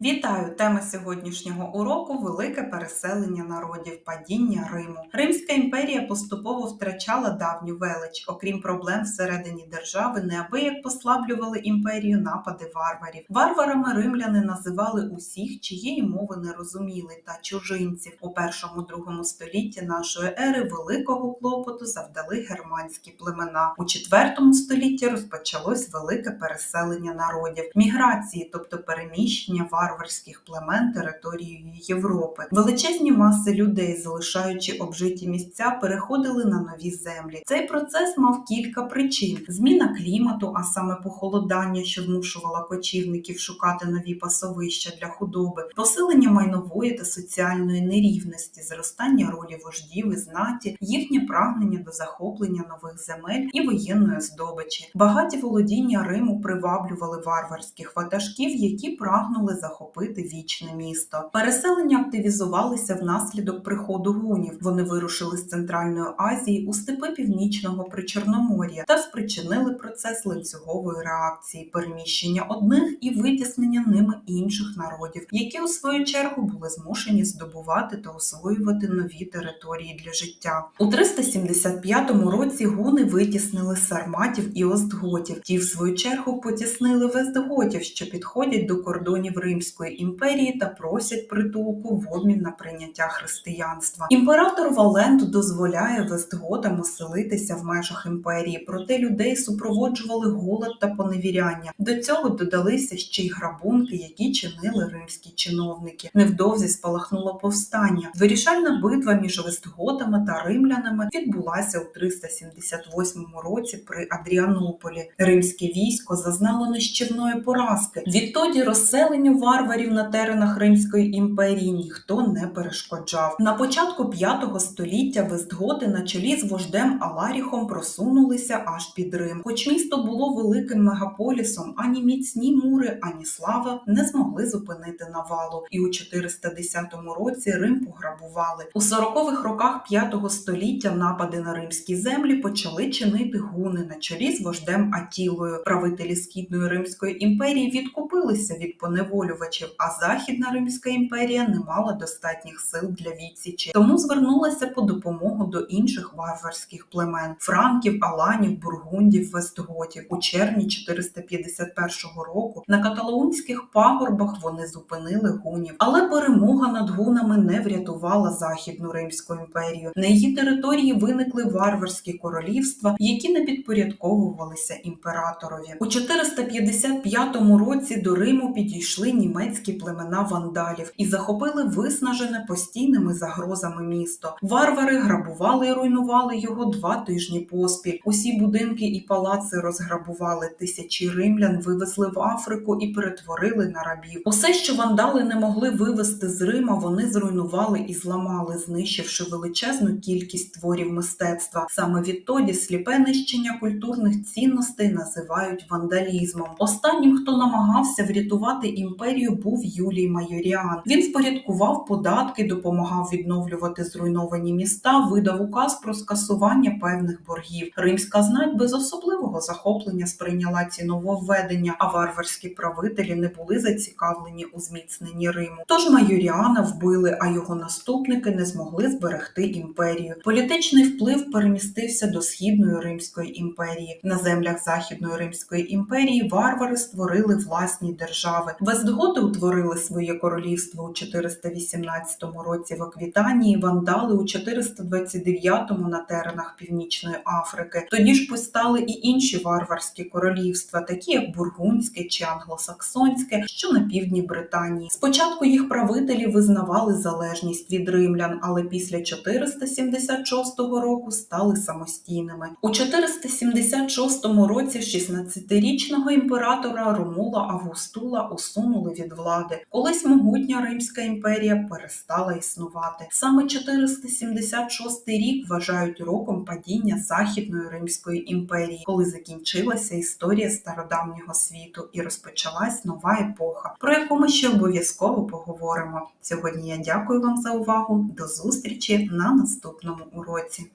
Вітаю! Тема сьогоднішнього уроку велике переселення народів, падіння Риму. Римська імперія поступово втрачала давню велич. Окрім проблем всередині держави, неабияк послаблювали імперію напади варварів. Варварами римляни називали усіх, чиєї мови не розуміли, та чужинців. У першому-другому столітті нашої ери великого клопоту завдали германські племена. У четвертому столітті розпочалось велике переселення народів, міграції, тобто переміщення варварів варварських племен територією Європи. Величезні маси людей, залишаючи обжиті місця, переходили на нові землі. Цей процес мав кілька причин: зміна клімату, а саме похолодання, що змушувало кочівників шукати нові пасовища для худоби, посилення майнової та соціальної нерівності, зростання ролі вождів і знаті, їхнє прагнення до захоплення нових земель і воєнної здобичі. Багаті володіння Риму приваблювали варварських ватажків, які прагнули захопити захопити вічне місто. Переселення активізувалися внаслідок приходу гунів. Вони вирушили з Центральної Азії у степи північного причорномор'я та спричинили процес ланцюгової реакції, переміщення одних і витіснення ними інших народів, які у свою чергу були змушені здобувати та освоювати нові території для життя. У 375 році гуни витіснили сарматів і остготів. Ті, в свою чергу, потіснили вестготів, що підходять до кордонів Римської Римської імперії та просять притулку в обмін на прийняття християнства. Імператор Валент дозволяє вестготам оселитися в межах імперії, проте людей супроводжували голод та поневіряння. До цього додалися ще й грабунки, які чинили римські чиновники. Невдовзі спалахнуло повстання. Вирішальна битва між вестготами та римлянами відбулася у 378 році при Адріанополі. Римське військо зазнало нищівної поразки. Відтоді розселенню варварів на теренах Римської імперії ніхто не перешкоджав. На початку 5 століття Вестготи на чолі з вождем Аларіхом просунулися аж під Рим. Хоч місто було великим мегаполісом, ані міцні мури, ані слава не змогли зупинити навалу. І у 410 році Рим пограбували. У 40-х роках 5 століття напади на римські землі почали чинити гуни на чолі з вождем Атілою. Правителі східної римської імперії відкупилися від поневолювання завоювачів, а Західна Римська імперія не мала достатніх сил для відсічі, тому звернулася по допомогу до інших варварських племен франків, аланів, бургундів, вестготів. У червні 451 року на каталаунських пагорбах вони зупинили гунів, але перемога над гунами не врятувала Західну Римську імперію. На її території виникли варварські королівства, які не підпорядковувалися імператорові. У 455 році до Риму підійшли німецькі племена вандалів і захопили виснажене постійними загрозами місто. Варвари грабували і руйнували його два тижні поспіль. Усі будинки і палаци розграбували. Тисячі римлян вивезли в Африку і перетворили на рабів. Усе, що вандали не могли вивезти з Рима, вони зруйнували і зламали, знищивши величезну кількість творів мистецтва. Саме відтоді сліпе нищення культурних цінностей називають вандалізмом. Останнім, хто намагався врятувати імперію, імперію був Юлій Майоріан. Він спорядкував податки, допомагав відновлювати зруйновані міста, видав указ про скасування певних боргів. Римська знать без особливого захоплення сприйняла ці нововведення, а варварські правителі не були зацікавлені у зміцненні Риму. Тож Майоріана вбили, а його наступники не змогли зберегти імперію. Політичний вплив перемістився до східної Римської імперії. На землях Західної Римської імперії варвари створили власні держави. Без Готи утворили своє королівство у 418 році в Аквітанії, вандали у 429-му на теренах Північної Африки. Тоді ж постали і інші варварські королівства, такі як Бургундське чи Англосаксонське, що на півдні Британії. Спочатку їх правителі визнавали залежність від римлян, але після 476 року стали самостійними. У 476 році 16-річного імператора Ромула Августула усунули від влади. Колись могутня Римська імперія перестала існувати. Саме 476 рік вважають роком падіння Західної Римської імперії, коли закінчилася історія стародавнього світу і розпочалась нова епоха, про яку ми ще обов'язково поговоримо. Сьогодні я дякую вам за увагу. До зустрічі на наступному уроці.